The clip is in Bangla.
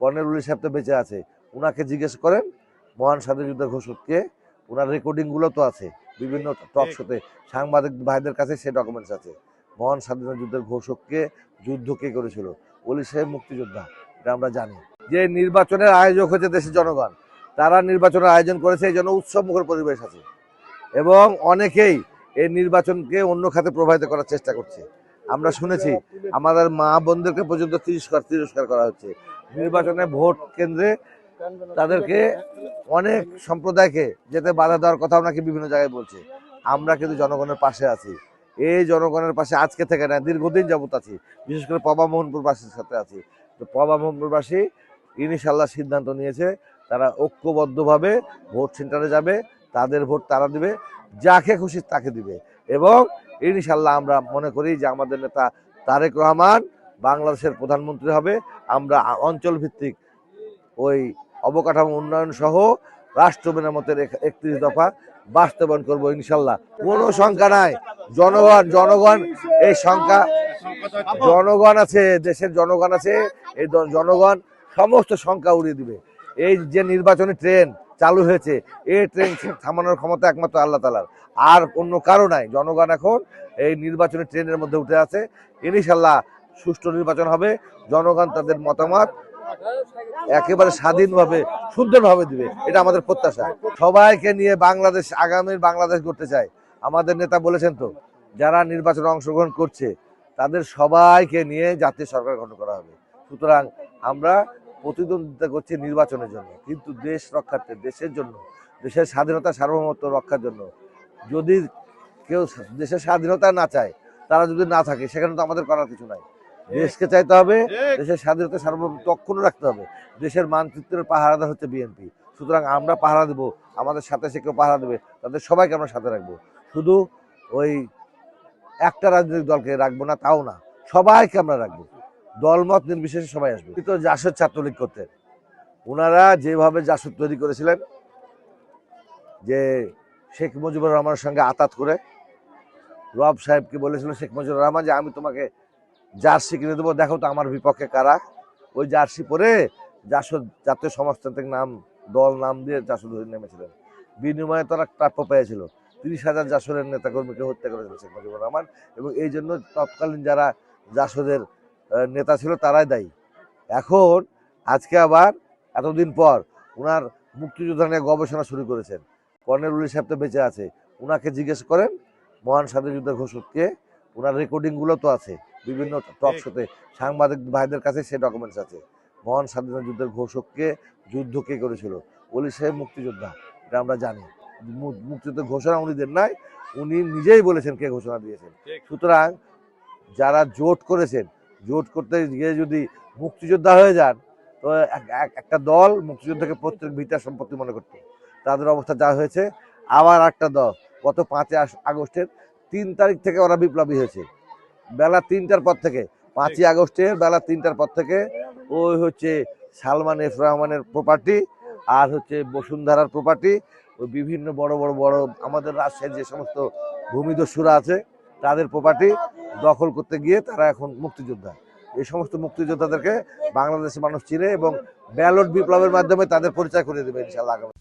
কর্নেল উলি সাহেব তো বেঁচে আছে। ওনাকে জিজ্ঞেস করেন, মহান স্বাধীন যুদ্ধের ঘোষককে ওনার রেকর্ডিংগুলো তো আছে, বিভিন্ন টক শোতে সাংবাদিক ভাইদের কাছে সে ডকুমেন্টস আছে। মহান স্বাধীনতা যুদ্ধের ঘোষককে, যুদ্ধ কে করেছিল? অলি সাহেব মুক্তিযোদ্ধা, এটা আমরা জানি। যে নির্বাচনের আয়োজক হচ্ছে দেশের জনগণ, তারা নির্বাচনের আয়োজন করেছে, এই জন্য উৎসবমুখর পরিবেশ আছে। এবং অনেকেই এই নির্বাচনকে অন্য খাতে প্রভাবিত করার চেষ্টা করছে। আমরা শুনেছি আমাদের মা বোনদেরকে পর্যন্ত তিরস্কার তিরস্কার করা হচ্ছে। নির্বাচনে ভোট কেন্দ্রে তাদেরকে অনেক সম্প্রদায়কে যেতে বাধা দেওয়ার কথাও নাকি বিভিন্ন জায়গায় বলছে। আমরা কিন্তু জনগণের পাশে আছি। এই জনগণের পাশে আজকে থেকে না, দীর্ঘদিন যাবত আছি। বিশেষ করে পবা মোহনপুরবাসীর সাথে আছি। তো পবা মোহনপুরবাসী ইনশাল্লাহ সিদ্ধান্ত নিয়েছে, তারা ঐক্যবদ্ধভাবে ভোট সেন্টারে যাবে, তাদের ভোট তারা দিবে, যাকে খুশি তাকে দিবে। এবং ইনশাল্লাহ আমরা মনে করি যে আমাদের নেতা তারেক রহমান বাংলাদেশের প্রধানমন্ত্রী হবে। আমরা অঞ্চল ভিত্তিক ওই অবকাঠামো উন্নয়ন সহ রাষ্ট্র মেরামতের একত্রিশ দফা বাস্তবায়ন করব ইনশাল্লাহ কোনো সংখ্যা নাই। জনগণ জনগণ, এই সংখ্যা জনগণ আছে, দেশের জনগণ আছে, এই জনগণ সমস্ত সংখ্যা উড়িয়ে দিবে। এই যে নির্বাচনী ট্রেন চালু হয়েছে। এ ট্রেন থামানোর ক্ষমতা একমাত্র আল্লাহ তালার আর অন্য কারও নাই। জনগণ এখন এই নির্বাচনী ট্রেনের মধ্যে উঠে আছে। ইনশাল্লাহ সুষ্ঠু নির্বাচন হবে। জনগণ তাদের মতামত একেবারে স্বাধীনভাবে সুন্দরভাবে দিবে। এটা আমাদের প্রত্যাশা। সবাইকে নিয়ে বাংলাদেশ, আগামীর বাংলাদেশ করতে চাই। আমাদের নেতা বলেছেন তো, যারা নির্বাচনে অংশগ্রহণ করছে, তাদের সবাইকে নিয়ে জাতীয় সরকার গঠন করা হবে। সুতরাং আমরা প্রতিদ্বন্দ্বিতা করছে নির্বাচনের জন্য। কিন্তু দেশ রক্ষার্থে, দেশের জন্য, দেশের স্বাধীনতা সার্বভৌমত্ব রক্ষার জন্য যদি কেউ দেশের স্বাধীনতা না চায়, তারা যদি না থাকে, সেখানে তো আমাদের করার কিছু নাই। দেশকে চাইতে হবে, দেশের স্বাধীনতা সার্বভৌমত্ব অক্ষুণ্ণ রাখতে হবে। দেশের মানচিত্রের পাহারাদার হচ্ছে বিএনপি। সুতরাং আমরা পাহারা দেব, আমাদের সাথে সে কেউ পাহারা দেবে, তাদের সবাইকে আমরা সাথে রাখব। শুধু ওই একটা রাজনৈতিক দলকে রাখব না, তাও না। সবাইকে আমরা রাখব। দলমত নির্বিশেষে সবাই আসবে। কিন্তু জাসদ ছাত্রলীগ করতে। ওনারা যেভাবে জাসদ তৈরি করেছিলেন, যে শেখ মুজিবুর রহমানের সঙ্গে আতাত করে, রব সাহেবকে বলেছিল শেখ মুজিবুর রহমান যে, আমি তোমাকে জার্সি কিনে দেবো। দেখো তো আমার বিপক্ষে কারা। ওই জার্সি পরে জাসদ জাতীয় সমাজতান্ত্রিক নাম, দল নাম দিয়ে জাসদ নেমেছিলেন। বিনিময়ে তারা প্রাপ্য পেয়েছিল। তিরিশ হাজার জাসদের নেতাকর্মীকে হত্যা করেছিল শেখ মুজিবুর রহমান এবং এই জন্য তৎকালীন যারা জাসদের নেতা ছিল তারাই দায়ী। এখন আজকে আবার এতদিন পর ওনার মুক্তিযোদ্ধা নিয়ে গবেষণা শুরু করেছেন। কর্নেল উলি সাহেব তো বেঁচে আছে। ওনাকে জিজ্ঞেস করেন মহান স্বাধীন যুদ্ধের ঘোষককে ওনার রেকর্ডিংগুলো তো আছে বিভিন্ন টক শোতে সাংবাদিক ভাইদের কাছে সে ডকুমেন্টস আছে। মহান স্বাধীনতা যুদ্ধের ঘোষককে যুদ্ধ কে করেছিল? অলি সাহেব মুক্তিযোদ্ধা এটা আমরা জানি। মুক্তিযুদ্ধের ঘোষণা উনি দেন নাই উনি নিজেই বলেছেন কে ঘোষণা দিয়েছেন। সুতরাং যারা জোট করেছেন জোট করতে গিয়ে যদি মুক্তিযোদ্ধা হয়ে যান, তো এক- এক- একটা দল মুক্তিযোদ্ধাকে প্রত্যেক ভিটা সম্পত্তি মনে করত। তাদের অবস্থা যা হয়েছে, আবার একটা দল, গত পাঁচই আগস্টের তিন তারিখ থেকে ওরা বিপ্লবী হয়েছে। বেলা তিনটার পর থেকে, পাঁচই আগস্টের বেলা তিনটার পর থেকে ওই হচ্ছে সালমান এফ রহমানের প্রপার্টি আর হচ্ছে বসুন্ধরার প্রপার্টি ওই বিভিন্ন বড় বড় বড় আমাদের রাজশাহীর যে সমস্ত ভূমিদস্যুরা আছে, তাদের প্রপার্টি দখল করতে গিয়ে তারা এখন মুক্তিযোদ্ধা। এই সমস্ত মুক্তিযোদ্ধাদেরকে বাংলাদেশের মানুষ চিনে এবং ব্যালট বিপ্লবের মাধ্যমে তাদের পরিচয় করে দেবে ইনশাল্লাহ আগামী